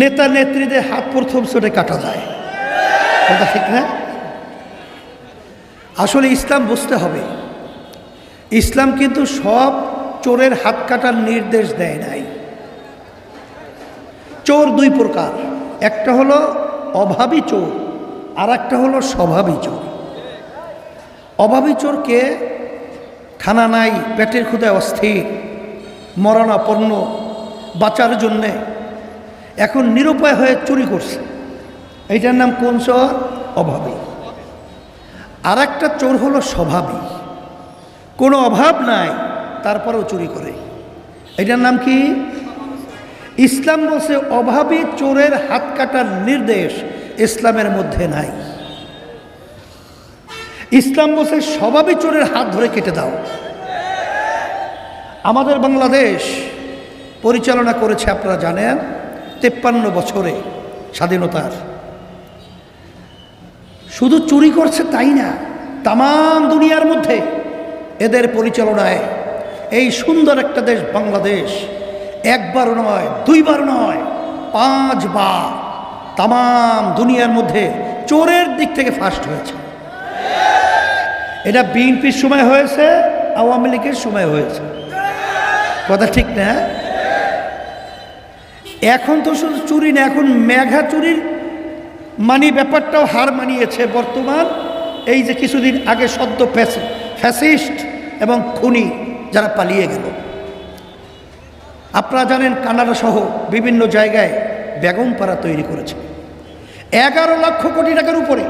নেতা নেত্রীদের হাত প্রথম চোটে কাটা যায়। ঠিক না? আসলে ইসলাম বুঝতে হবে, ইসলাম কিন্তু সব চোরের হাত কাটার নির্দেশ দেয় নাই। চোর দুই প্রকার, একটা হলো অভাবী চোর আর একটা হলো স্বভাবী চোর। অভাবী চোরকে খানা নাই, পেটের ক্ষুদায় অস্থির, মরণাপন্ন, বাঁচার জন্যে এখন নিরুপায় হয়ে চুরি করছে। এইটার নাম কোন চোর? অভাবী। আর একটা চোর হলো স্বভাবী। কোনো অভাব নাই, তারপরেও চুরি করে। এটার নাম কি? ইসলাম বলছে অভাবী চোরের হাত কাটার নির্দেশ ইসলামের মধ্যে নাই। ইসলাম বলছে স্বভাবী চোরের হাত ধরে কেটে দাও। আমাদের বাংলাদেশ পরিচালনা করেছে, আপনারা জানেন। তেপ্পান্ন বছরে স্বাধীনতার। শুধু চুরি করছে তাই না তাম দুনিয়ার মধ্যে এদের পরিচালনায় এই সুন্দর একটা দেশ বাংলাদেশ একবার নয় দুইবার নয়, পাঁচবার তাম দুনিয়ার মধ্যে চোরের দিক থেকে ফার্স্ট হয়েছে। এটা বিএনপির সময় হয়েছে, আওয়ামী লীগের সময় হয়েছে। কথা ঠিক না? এখন তো শুধু চুরি না, এখন মেঘা চুরির মানি ব্যাপারটাও হার মানিয়েছে বর্তমান। এই যে কিছুদিন আগে সদ্য ফ্যাসি, ফ্যাসিস্ট এবং খুনি যারা পালিয়ে গেল। আপনারা জানেন কানাডা সহ বিভিন্ন জায়গায় বেগমপাড়া তৈরি করেছে। এগারো লক্ষ কোটি টাকার উপরে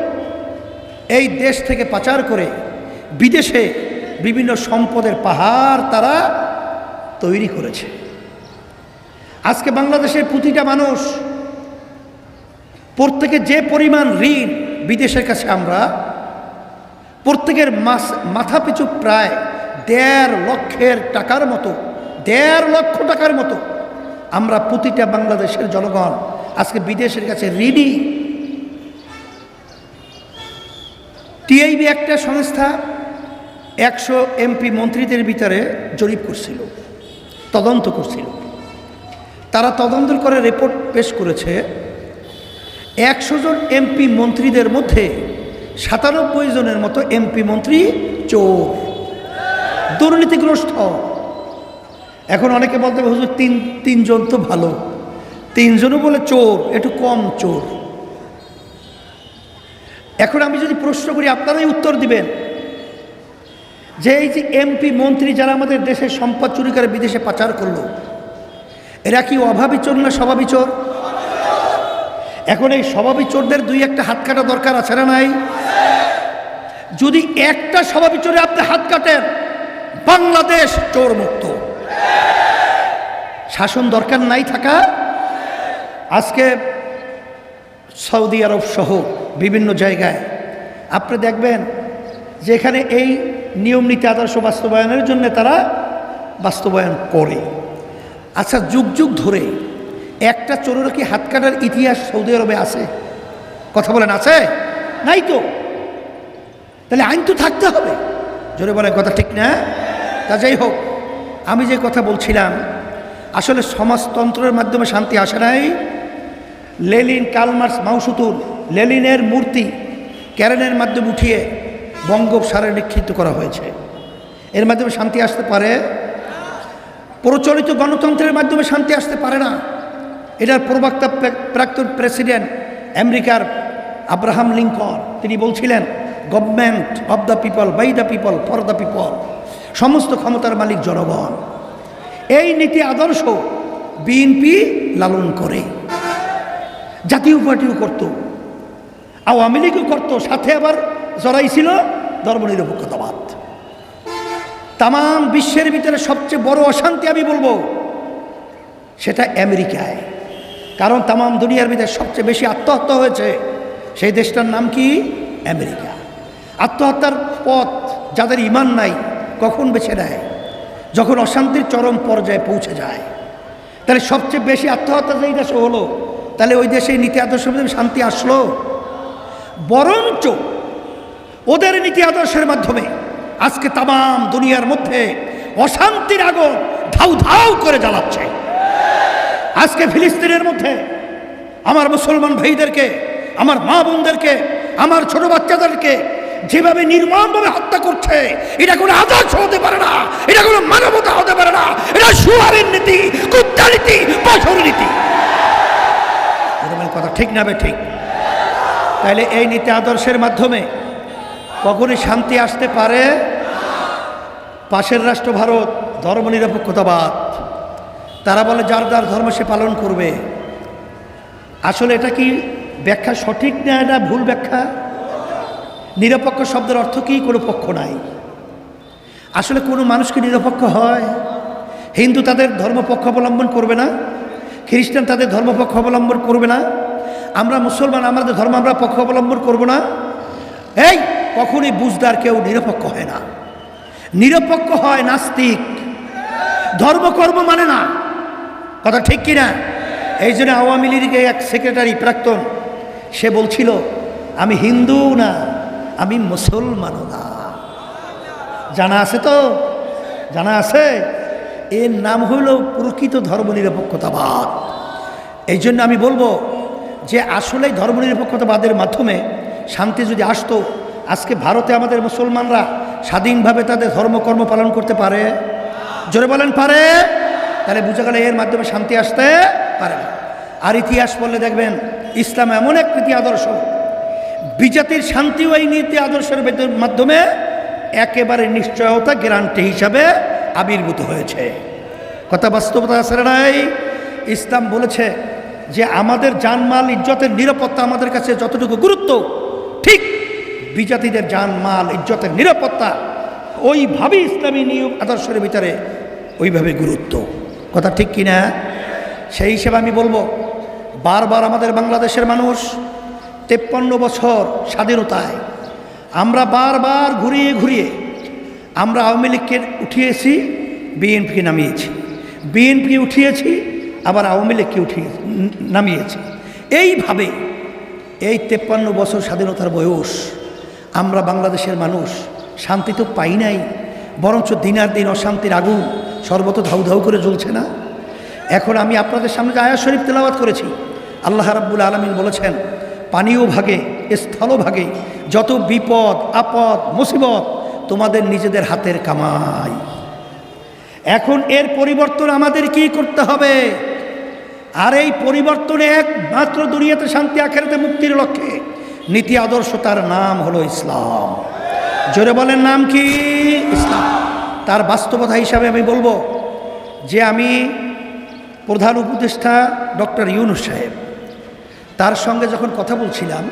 এই দেশ থেকে পাচার করে বিদেশে বিভিন্ন সম্পদের পাহাড় তারা তৈরি করেছে। আজকে বাংলাদেশের প্রতিটা মানুষ, প্রত্যেকে যে পরিমাণ ঋণ বিদেশের কাছে আমরা, প্রত্যেকের মাথা পিছু প্রায় দেড় লক্ষের টাকার মতো, দেড় লক্ষ টাকার মতো আমরা প্রতিটা বাংলাদেশের জনগণ আজকে বিদেশের কাছে ঋণী। টিআইবি একটা সংস্থা একশো এমপি মন্ত্রীদের ভিতরে জরিপ করছিল, তদন্ত করছিল। তারা তদন্ত করে রিপোর্ট পেশ করেছে, একশো জন এমপি মন্ত্রীদের মধ্যে সাতানব্বই জনের মতো এমপি মন্ত্রী চোর, দুর্নীতিগ্রস্ত। এখন অনেকে বলতে হুজুর, তিন, তিনজন তো ভালো। তিনজনও বলে চোর, একটু কম চোর। এখন আমি যদি প্রশ্ন করি, আপনারাই উত্তর দিবেন। যে এই যে এমপি মন্ত্রী যারা আমাদের দেশের সম্পদ চুরি করে বিদেশে পাচার করল এরা কি অভাবী চোর না স্বভাবী চোর এখন এই স্বভাবী চোরদের দুই একটা হাত কাটা দরকার আছে না নাই? যদি একটা স্বভাবী চোরে আপনি হাত কাটেন, বাংলাদেশ চোর মুক্ত শাসন দরকার নাই থাকা। আজকে সৌদি আরব সহ বিভিন্ন জায়গায় আপনি দেখবেন যে এখানে এই নিয়ম নীতি, আদর্শ বাস্তবায়নের জন্য তারা বাস্তবায়ন করে। আচ্ছা যুগ যুগ ধরে একটা চোরের কি হাত কাটার ইতিহাস সৌদি আরবে আছে? কথা বলেন, আছে? নাই তো। তাহলে আইন তো থাকতে হবে। জোরে বলেন, কথা ঠিক না? তা যাই হোক, আমি যে কথা বলছিলাম, আসলে সমাজতন্ত্রের মাধ্যমে শান্তি আসে নাই। লেলিন কালমার্স মাউসুতুল লেলিনের মূর্তি ক্যারেনের মাধ্যমে উঠিয়ে বঙ্গোপসারে নিক্ষিপ্ত করা হয়েছে। এর মাধ্যমে শান্তি আসতে পারে? প্রচলিত গণতন্ত্রের মাধ্যমে শান্তি আসতে পারে না। এটার প্রবক্তা প্রাক্তন প্রেসিডেন্ট আমেরিকার আব্রাহাম লিঙ্কন, তিনি বলছিলেন, government of the people, by the people, for the people, সমস্ত ক্ষমতার মালিক জনগণ। এই নীতি আদর্শ বিএনপি লালন করে। জাতীয় পার্টিও করত, আওয়ামী লীগও করতো, সাথে আবার জড়াই ছিল ধর্মনিরপেক্ষতাবাদ। তাম বিশ্বের ভিতরে সবচেয়ে বড় অশান্তি আমি বলব, সেটা আমেরিকায়। কারণ তাম দুনিয়ার ভিতরে সবচেয়ে বেশি আত্মহত্যা হয়েছে, সেই দেশটার নাম কি? আমেরিকা। আত্মহত্যার পথ যাদের ইমান নাই, কখন বেছে নেয়? যখন অশান্তির চরম পর্যায়ে পৌঁছে যায়। তাহলে সবচেয়ে বেশি আত্মহত্যা যেই দেশে হলো, তাহলে ওই দেশে নীতি আদর্শ শান্তি আসলো। বরঞ্চ ওদের নীতি আদর্শের মাধ্যমে আজকে তাম দুনিয়ার মধ্যে অশান্তির আগুন ধাউ ধাউ করে জ্বালাচ্ছে। আজকে ফিলিস্তিনের মধ্যে আমার মুসলমান ভাইদেরকে, আমার মা বোনদেরকে, আমার ছোট বাচ্চাদেরকে যেভাবে নির্মমভাবে হত্যা করছে, এটা কোনো আদর্শ হতে পারে না, এটা কোনো মানবতা হতে পারে না, এটা সুয়ারের নীতি কুত্তা নীতি পশুর নীতি। কথা ঠিক না ঠিক। তাহলে এই নীতি আদর্শের মাধ্যমে কখনই শান্তি আসতে পারে পাশের রাষ্ট্র ভারত, ধর্মনিরপেক্ষতাবাদ। তারা বলে, যার যার ধর্ম সে পালন করবে। আসলে এটা কি ব্যাখ্যা সঠিক না এটা ভুল ব্যাখ্যা? নিরপেক্ষ শব্দের অর্থ কি? কোনো পক্ষ নাই। আসলে কোনো মানুষকে নিরপেক্ষ হয়? হিন্দু তাদের ধর্মপক্ষ অবলম্বন করবে না? খ্রিস্টান তাদের ধর্মপক্ষ অবলম্বন করবে না? আমরা মুসলমান, আমাদের ধর্ম আমরা পক্ষ অবলম্বন করব না? এই, কখনই বুঝদার কেউ নিরপেক্ষ হয় না। নিরপেক্ষ হয়, নাস্তিক। ধর্মকর্ম মানে না। কথা ঠিক কিনা? এই জন্য আওয়ামী লীগের এক সেক্রেটারি প্রাক্তন, সে বলছিল, আমি হিন্দু না, আমি মুসলমানও না। জানা আছে তো? জানা আছে? এর নাম হইল প্রকৃত ধর্মনিরপেক্ষতাবাদ। এই জন্য আমি বলব যে আসলে ধর্মনিরপেক্ষতাবাদের মাধ্যমে শান্তি যদি আসতো, আজকে ভারতে আমাদের মুসলমানরা স্বাধীনভাবে তাদের ধর্মকর্ম পালন করতে পারে। জোরে বলেন, পারে। তাহলে বুঝে গেলে এর মাধ্যমে শান্তি আসতে পারে না। আর ইতিহাস পড়লে দেখবেন, ইসলাম এমন এক নীতি আদর্শ। বিজাতির শান্তিও এই নীতি আদর্শের মাধ্যমে একেবারে নিশ্চয়তা গ্যারান্টি হিসাবে আবির্ভূত হয়েছে। কথা বাস্তবতা আছে নাই? ইসলাম বলেছে যে আমাদের জানমাল, ইজ্জতের নিরাপত্তা আমাদের কাছে যতটুকু গুরুত্ব, ঠিক বিজাতিদের জানমাল ইজ্জতের নিরাপত্তা, ওইভাবেই ইসলামী নিয়ম আদর্শের ভিতরে ওইভাবে গুরুত্ব। কথা ঠিক কিনা? সেই হিসেবে আমি বলব, বারবার আমাদের বাংলাদেশের মানুষ তেপ্পান্ন বছর স্বাধীনতায় আমরা বারবার ঘুরিয়ে ঘুরিয়ে আমরা আওয়ামী লীগকে উঠিয়েছি, বিএনপিকে নামিয়েছি। বিএনপি উঠিয়েছি, আবার আওয়ামী লীগকে উঠিয়ে নামিয়েছি। এইভাবে এই তেপ্পান্ন বছর স্বাধীনতার বয়স আমরা বাংলাদেশের মানুষ, শান্তি তো পাই নাই, বরঞ্চ দিনার দিন অশান্তির আগুন সর্বত ধাউ ধাউ করে জ্বলছে না। এখন আমি আপনাদের সামনে যে আয়াত শরীফ তেলাওয়াত করেছি, আল্লাহ রাব্বুল আলমিন বলেছেন, পানীয় ভাগে, স্থল ভাগে যত বিপদ, আপদ, মুসিবত তোমাদের নিজেদের হাতের কামাই। এখন এর পরিবর্তন আমাদের কি করতে হবে? আর এই পরিবর্তনে একমাত্র দুনিয়াতে শান্তি, আখেরাতে মুক্তির লক্ষ্যে। নীতি আদর্শ তার নাম হলো ইসলাম। জোরে বলেন নাম কি? ইসলাম। তার বাস্তবতা হিসাবে আমি বলব যে আমি প্রধান উপদেষ্টা ডক্টর ইউনুস সাহেব। তার সঙ্গে যখন কথা বলছিলাম